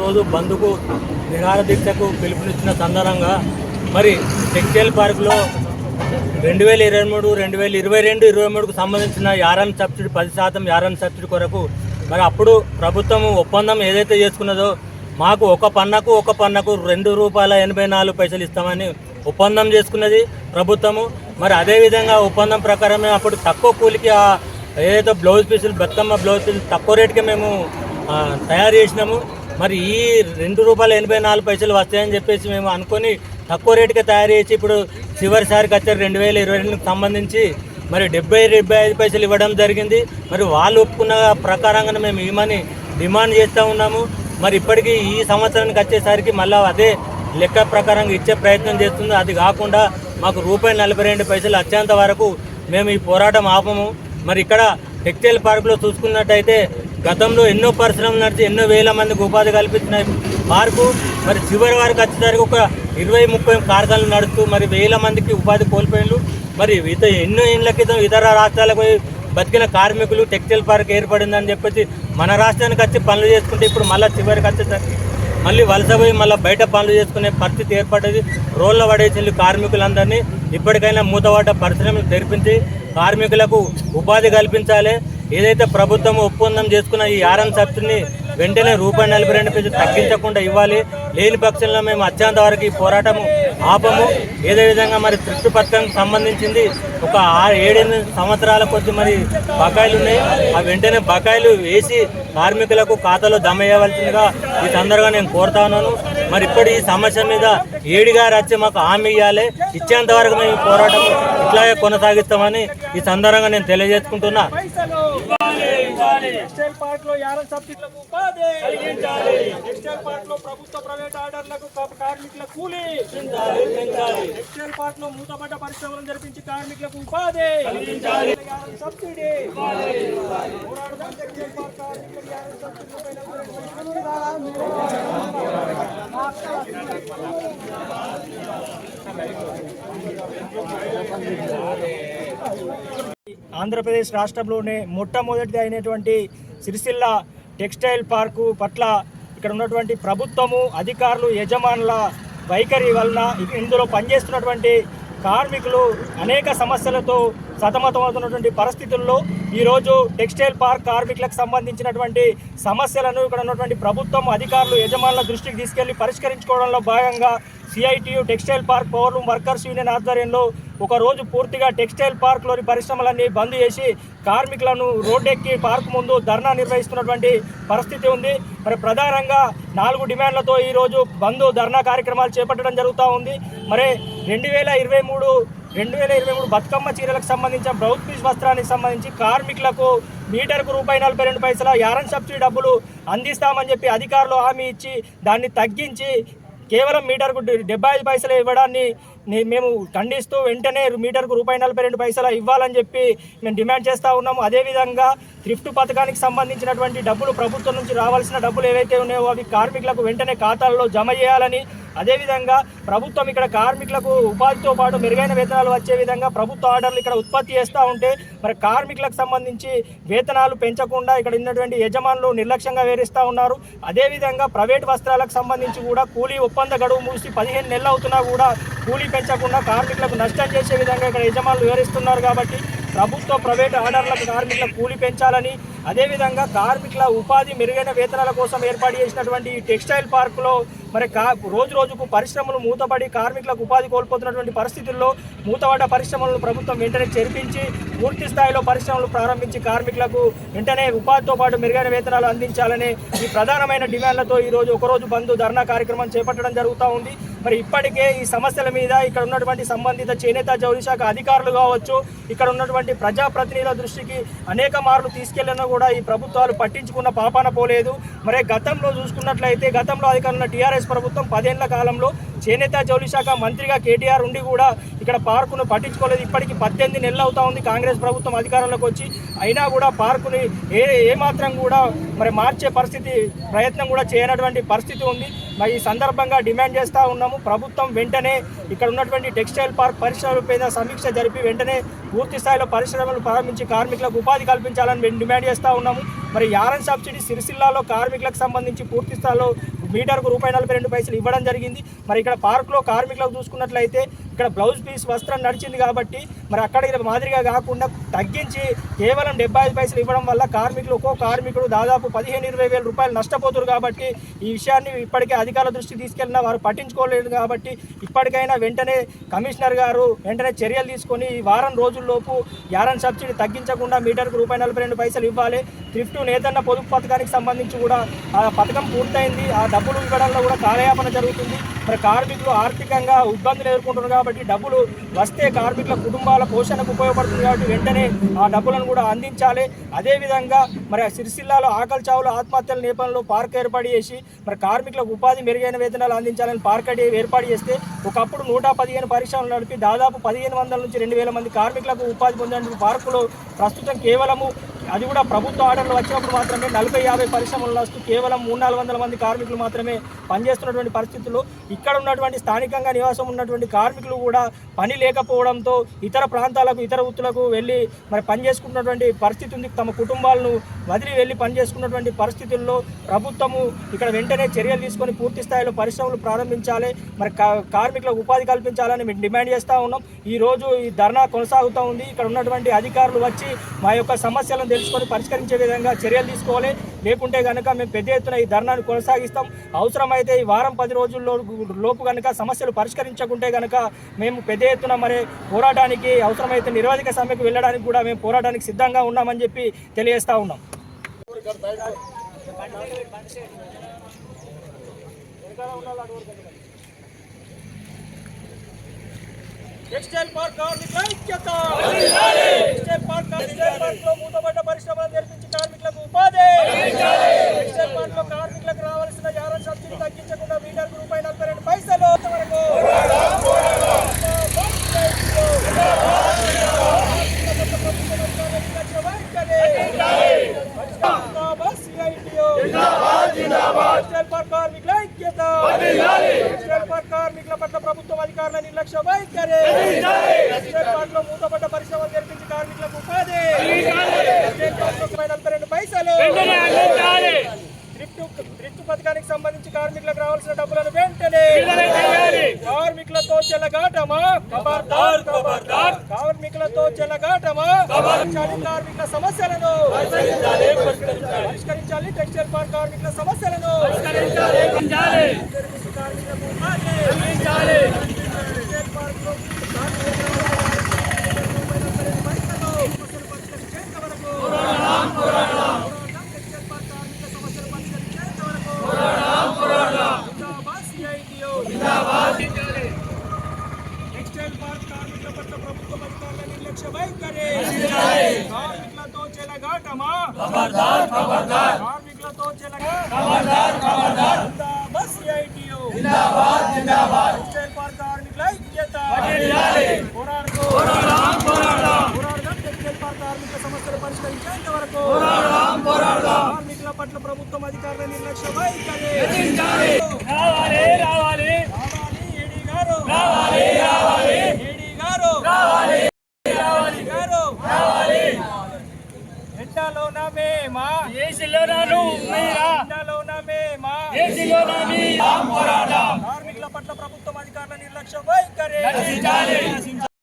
రోజు బంద్కు నిరాహార దీక్షకు పిలుపునిచ్చిన సందర్భంగా మరి టెక్స్టైల్ పార్కులో రెండు వేల ఇరవై మూడు రెండు వేల ఇరవై రెండు ఇరవై మూడుకు సంబంధించిన యారన్ సబ్సిడీ పది శాతం యారన్ సబ్సిడీ కొరకు మరి అప్పుడు ప్రభుత్వం ఒప్పందం ఏదైతే చేసుకున్నదో మాకు ఒక పన్నకు ఒక పన్నకు రెండు రూపాయల ఎనభై నాలుగు పైసలు ఇస్తామని ఒప్పందం చేసుకున్నది ప్రభుత్వము. మరి అదేవిధంగా ఒప్పందం ప్రకారమే అప్పుడు తక్కువ కూలికి ఆ ఏదైతే బ్లౌజ్ పీసులు బతుకమ్మ బ్లౌజ్ పీసులు తక్కువ రేటుకే మేము తయారు చేసినాము. మరి ఈ రెండు రూపాయల ఎనభై నాలుగు పైసలు వస్తాయని చెప్పేసి మేము అనుకొని తక్కువ రేటుకే తయారు చేసి ఇప్పుడు చివరిసారికి వచ్చారు రెండు వేల ఇరవై రెండుకి సంబంధించి. మరి డెబ్బై డెబ్బై ఐదు పైసలు ఇవ్వడం జరిగింది. మరి వాళ్ళు ఒప్పుకున్న ప్రకారంగానే మేము ఇవ్వమని డిమాండ్ చేస్తూ ఉన్నాము. మరి ఇప్పటికీ ఈ సంవత్సరానికి వచ్చేసరికి మళ్ళీ అదే లెక్క ప్రకారంగా ఇచ్చే ప్రయత్నం చేస్తుంది. అది కాకుండా మాకు రూపాయి నలభై రెండు పైసలు వచ్చేంత వరకు మేము ఈ పోరాటం ఆపము. మరి ఇక్కడ టెక్స్టైల్ పార్కులో చూసుకున్నట్టయితే గతంలో ఎన్నో పరిశ్రమలు నడిచి ఎన్నో వేల మందికి ఉపాధి కల్పించిన పార్కు మరి చివరి వారికి వచ్చేసరికి ఒక ఇరవై ముప్పై కార్ఖానలు నడుస్తూ మరి వేల మందికి ఉపాధి కోల్పోయినలు మరి ఇత ఎన్నో ఏళ్ళ క్రితం ఇతర రాష్ట్రాలకు పోయి బతికిన కార్మికులు టెక్స్టైల్ పార్క్ ఏర్పడిందని చెప్పేసి మన రాష్ట్రానికి వచ్చి పనులు చేసుకుంటే ఇప్పుడు మళ్ళీ చివరికి వచ్చేసరికి మళ్ళీ వలస పోయి మళ్ళీ బయట పనులు చేసుకునే పరిస్థితి ఏర్పడ్డది. రోడ్ల పడేసింది కార్మికులందరినీ. ఇప్పటికైనా మూతవాట పరిశ్రమలు తెరిపించి కార్మికులకు ఉపాధి కల్పించాలి. ఏదైతే ప్రభుత్వం ఒప్పందం చేసుకున్న ఈ ఆర్ఎం సబ్సిడీని వెంటనే రూపాయి నలభై రెండు పేజీ తగ్గించకుండా ఇవ్వాలి. లేని పక్షంలో మేము అత్యంత వరకు ఈ పోరాటము ఆపము. ఏదే విధంగా మరి తృప్తి పథకానికి సంబంధించింది ఒక ఆరు ఏడెనిమిది సంవత్సరాల కొద్ది మరి బకాయిలు ఉన్నాయి. ఆ వెంటనే బకాయిలు వేసి కార్మికులకు ఖాతాలో జమ చేయవలసిందిగా ఈ సందర్భంగా నేను కోరుతా ఉన్నాను. మరి ఇప్పుడు ఈ సమస్య మీద ఏడిగారు వచ్చి మాకు హామీ ఇవ్వాలి ఇచ్చేంత వరకు మేము ఈ పోరాటం ఇట్లాగే కొనసాగిస్తామని ఈ సందర్భంగా నేను తెలియజేసుకుంటున్నా. టెక్స్టైల్ పార్క్లో సబ్సిడీలకు ఉపాధి టెక్స్టైల్ పార్క్లో ప్రభుత్వ ప్రైవేట్ ఆర్డర్లకు కార్మికుల కూలీ టెక్స్టైల్ పార్క్లో మూతపడ్డ పరిశ్రమలను జరిపించి కార్మికులకు ఉపాధి సబ్సిడీ. టెక్స్టైల్ పార్క్ కార్మికులకు సబ్సిడీలపై ఆంధ్రప్రదేశ్ రాష్ట్రంలోనే మొట్టమొదటి అయినటువంటి సిరిసిల్ల టెక్స్టైల్ పార్కు పట్ల ఇక్కడ ఉన్నటువంటి ప్రభుత్వము అధికారులు యజమానుల వైఖరి వలన ఇందులో పనిచేస్తున్నటువంటి కార్మికులు అనేక సమస్యలతో సతమతమవుతున్నటువంటి పరిస్థితుల్లో ఈరోజు టెక్స్టైల్ పార్క్ కార్మికులకు సంబంధించినటువంటి సమస్యలను ఇక్కడ ఉన్నటువంటి ప్రభుత్వం అధికారులు యజమానుల దృష్టికి తీసుకెళ్ళి పరిష్కరించుకోవడంలో భాగంగా సిఐటియు టెక్స్టైల్ పార్క్ పౌర్లు వర్కర్స్ యూనియన్ ఆధ్వర్యంలో ఒక రోజు పూర్తిగా టెక్స్టైల్ పార్క్లోని పరిశ్రమలన్నీ బంద్ చేసి కార్మికులను రోడ్డెక్కి పార్క్ ముందు ధర్నా నిర్వహిస్తున్నటువంటి పరిస్థితి ఉంది. మరి ప్రధానంగా నాలుగు డిమాండ్లతో ఈరోజు బంద్ ధర్నా కార్యక్రమాలు చేపట్టడం జరుగుతూ ఉంది. మరి రెండు వేల ఇరవై మూడు రెండు వేల ఇరవై మూడు బతుకమ్మ చీరలకు సంబంధించిన బ్రౌత్ పీస్ వస్త్రానికి సంబంధించి కార్మికులకు మీటర్కు రూపాయి నలభై రెండు పైసల యారన్ సబ్సిడీ డబ్బులు అందిస్తామని చెప్పి అధికారులు హామీ ఇచ్చి దాన్ని తగ్గించి కేవలం మీటర్కు డెబ్బై ఐదు పైసలు ఇవ్వడాన్ని మేము ఖండిస్తూ వెంటనే మీటర్కు రూపాయి నలభై రెండు పైసలు ఇవ్వాలని చెప్పి మేము డిమాండ్ చేస్తూ ఉన్నాము. అదేవిధంగా థ్రిఫ్ట్ పథకానికి సంబంధించినటువంటి డబ్బులు ప్రభుత్వం నుంచి రావాల్సిన డబ్బులు ఏవైతే ఉన్నాయో అవి కార్మికులకు వెంటనే ఖాతాల్లో జమ చేయాలని అదేవిధంగా ప్రభుత్వం ఇక్కడ కార్మికులకు ఉపాధితో పాటు మెరుగైన వేతనాలు వచ్చే విధంగా ప్రభుత్వ ఆర్డర్లు ఇక్కడ ఉత్పత్తి చేస్తూ ఉంటే మరి కార్మికులకు సంబంధించి వేతనాలు పెంచకుండా ఇక్కడ ఉన్నటువంటి యజమానులు నిర్లక్ష్యంగా వేరిస్తూ ఉన్నారు. అదేవిధంగా ప్రైవేట్ వస్త్రాలకు సంబంధించి కూడా కూలీ ఒప్పంద గడువు మూసి పదిహేను నెలలు అవుతున్నా కూడా కూలీ పెంచకుండా కార్మికులకు నష్టం చేసే విధంగా ఇక్కడ యజమానులు వివరిస్తున్నారు కాబట్టి ప్రభుత్వ ప్రైవేట్ ఆర్డర్లకు కార్మికులకు కూలీ పెంచాలని అదేవిధంగా కార్మికుల ఉపాధి మెరుగైన వేతనాల కోసం ఏర్పాటు చేసినటువంటి ఈ టెక్స్టైల్ పార్కులో మరి కా రోజు రోజుకు పరిశ్రమలు మూతపడి కార్మికులకు ఉపాధి కోల్పోతున్నటువంటి పరిస్థితుల్లో మూతపడ్డ పరిశ్రమలను ప్రభుత్వం వెంటనే చెరిపించి పూర్తి స్థాయిలో పరిశ్రమలు ప్రారంభించి కార్మికులకు వెంటనే ఉపాధితో పాటు మెరుగైన వేతనాలు అందించాలని ఈ ప్రధానమైన డిమాండ్లతో ఈరోజు ఒకరోజు బంద్ ధర్నా కార్యక్రమం చేపట్టడం జరుగుతూ ఉంది. మరి ఇప్పటికే ఈ సమస్యల మీద ఇక్కడ ఉన్నటువంటి సంబంధిత చేనేత జౌళి శాఖ అధికారులు కావచ్చు ఇక్కడ ఉన్నటువంటి ప్రజాప్రతినిధుల దృష్టికి అనేక మార్లు తీసుకెళ్ళిన కూడా ఈ ప్రభుత్వాలు పట్టించుకున్న పాపాన పోలేదు. మరి గతంలో చూసుకున్నట్లయితే గతంలో అధికారులు టీఆర్ఎస్ ప్రభుత్వం పదేళ్ళ కాలంలో చేనేత జౌళి శాఖ మంత్రిగా కేటీఆర్ ఉండి కూడా ఇక్కడ పార్కును పట్టించుకోలేదు. ఇప్పటికి పద్దెనిమిది నెలలు అవుతా ఉంది. కాంగ్రెస్ ప్రభుత్వం అధికారంలోకి వచ్చి అయినా కూడా పార్కుని ఏ ఏమాత్రం కూడా మరి మార్చే పరిస్థితి ప్రయత్నం కూడా చేయనటువంటి పరిస్థితి ఉంది. మరి ఈ సందర్భంగా డిమాండ్ చేస్తూ ఉన్నాము. ప్రభుత్వం వెంటనే ఇక్కడ ఉన్నటువంటి టెక్స్టైల్ పార్క్ పరిశ్రమలపైన సమీక్ష జరిపి వెంటనే పూర్తి స్థాయిలో పరిశ్రమలు ప్రారంభించి కార్మికులకు ఉపాధి కల్పించాలని మేము డిమాండ్ చేస్తూ ఉన్నాము. మరి యారన్ సబ్సిడీ సిరిసిల్లాలో కార్మికులకు సంబంధించి పూర్తి స్థాయిలో మీటర్కు రూపాయి నలభై రెండు పైసలు ఇవ్వడం జరిగింది. మరి ఇక్కడ పార్కులో కార్మికులకు చూసుకున్నట్లయితే ఇక్కడ బ్లౌజ్ పీస్ వస్త్రం నడిచింది కాబట్టి మరి అక్కడ మాదిరిగా కాకుండా తగ్గించి కేవలం డెబ్బై ఐదు పైసలు ఇవ్వడం వల్ల కార్మికులు ఒక్కో కార్మికుడు దాదాపు పదిహేను ఇరవై వేల రూపాయలు నష్టపోతున్నారు కాబట్టి ఈ విషయాన్ని ఇప్పటికే అధికారుల దృష్టికి తీసుకెళ్ళినా వారు పట్టించుకోలేదు కాబట్టి ఇప్పటికైనా వెంటనే కమిషనర్ గారు వెంటనే చర్యలు తీసుకొని ఈ వారం రోజుల్లోపు యారన్ సబ్సిడీ తగ్గించకుండా మీటర్కు రూపాయి నలభై రెండు పైసలు ఇవ్వాలి. థ్రిఫ్ట్ నేతన్న పొదుపు పథకానికి సంబంధించి కూడా ఆ పథకం పూర్తయింది. ఆ డబ్బులు ఇవ్వడంలో కూడా కాలయాపన జరుగుతుంది. మరి కార్మికులు ఆర్థికంగా ఇబ్బందులు ఎదుర్కొంటున్నారు కాబట్టి డబ్బులు వస్తే కార్మికుల కుటుంబాల పోషణకు ఉపయోగపడుతుంది కాబట్టి వెంటనే ఆ డబ్బులను కూడా అందించాలి. అదేవిధంగా మరి సిరిసిల్లాలో ఆకలి చావులు ఆత్మహత్యల నేపథ్యంలో పార్క్ ఏర్పాటు చేసి మరి కార్మికులకు ఉపాధి మెరుగైన వేతనాలు అందించాలని పార్క్ ఏర్పాటు చేస్తే ఒకప్పుడు నూట పదిహేను పరిశ్రమలు నడిపి దాదాపు పదిహేను వందల నుంచి రెండు వేల మంది కార్మికులకు ఉపాధి పొందేందుకు పార్కులో ప్రస్తుతం కేవలము అది కూడా ప్రభుత్వ ఆర్డర్లు వచ్చినప్పుడు మాత్రమే నలభై యాభై పరిశ్రమలు నష్టం కేవలం మూడు నాలుగు వందల మంది కార్మికులు మాత్రమే పనిచేస్తున్నటువంటి పరిస్థితుల్లో ఇక్కడ ఉన్నటువంటి స్థానికంగా నివాసం ఉన్నటువంటి కార్మికులు కూడా పని లేకపోవడంతో ఇతర ప్రాంతాలకు ఇతర వృత్తులకు వెళ్ళి మరి పని చేసుకున్నటువంటి పరిస్థితి ఉంది. తమ కుటుంబాలను వదిలి వెళ్ళి పని చేసుకున్నటువంటి పరిస్థితుల్లో ప్రభుత్వము ఇక్కడ వెంటనే చర్యలు తీసుకొని పూర్తి స్థాయిలో పరిశ్రమలు ప్రారంభించాలి. మరి కా- కార్మికులకు ఉపాధి కల్పించాలని మేము డిమాండ్ చేస్తూ ఉన్నాం. ఈ రోజు ఈ ధర్నా కొనసాగుతూ ఉంది. ఇక్కడ ఉన్నటువంటి అధికారులు వచ్చి మా యొక్క సమస్యలను తెలుసుకొని పరిష్కరించే విధంగా చర్యలు తీసుకోవాలి. లేకుంటే కనుక మేము పెద్ద ఎత్తున ఈ ధర్నాను కొనసాగిస్తాం. అవసరమైతే ఈ వారం పది రోజుల్లో లోపు కనుక సమస్యలు పరిష్కరించకుంటే కనుక మేము పెద్ద ఎత్తున మరి పోరాటానికి అవసరమైతే నిరోధిక సమ్మెకు వెళ్ళడానికి కూడా మేము పోరాటానికి సిద్ధంగా ఉన్నామని చెప్పి తెలియజేస్తా ఉన్నాం. టెక్స్టైల్ పార్క్ కార్మికుల ఐక్యత. టెక్స్టైల్ పార్క్ టెక్స్టైల్ పార్క్లో మూతపడ్డ పరిశ్రమలు నిర్మించి కార్మికులకు ఉపాధి. టెక్స్టైల్ పార్క్లో కార్మికులకు రావాల్సిన యారన్ సబ్సిడీ తగ్గించకుండా మీటర్ రూపాయి నలభై రెండు పైసలు. వరకు కార్మికుల ఐక్యత కార్మికుల పట్ల ప్రభుత్వం నిర్లక్ష్య వైఖరి మూతపడ్డ పరిశ్రమలు జరిపించి కార్మికులకు ఉపాధి. నలభై రెండు పైసలు. థ్రిఫ్ట్ పథకానికి సంబంధించి కార్మికులకు రావాల్సిన డబ్బులను వెంటనే కార్మికులతో ఖబర్దార్ కార్మికులతో పరిష్కరించాలి కార్మికుల సమస్యలను. పరిష్కరించాలి టెక్స్టైల్ పార్క్ కార్మికుల సమస్యలను. కార్మికులకు ఉపాధి. టెక్స్టైల్ పార్క్లో కార్మికులకు సమస్యలు పరిష్కరించేంత వరకు టెక్స్టైల్ పార్క్ కార్మికుల సమస్యలు పరిష్కరించేంత వరకు జిందాబాద్ సిఐటియు. టెక్స్టైల్ పార్క్ కార్మికుల పట్ల ప్రభుత్వ అధికారుల నిర్లక్ష్య వైఖరి కార్మికులతో చెలగాటమా కార్మికులతో చెలగా జిందాబాద్ సిఐటియు. టెక్స్టైల్ పార్క్ కార్మికుల ఐక్యత పోరాడుతూ పోరాడదాం టెక్స్టైల్ పార్క్ కార్మికుల సమస్యలు పరిష్కరించేంత వరకు. కార్మికుల పట్ల ప్రభుత్వం అధికారుల నిర్లక్ష్య వైఖరి రావాలి రావాలి. రావాలి ఏడీ గారు. రావాలి రావాలి. ఏడీ గారు. రావాలి రావాలి. గారు. రావాలి. ఎండలోన మేమా మీరా? ఎండలోన మేమా ఏసీలోనా మీ పోరాటం కార్మికుల పట్ల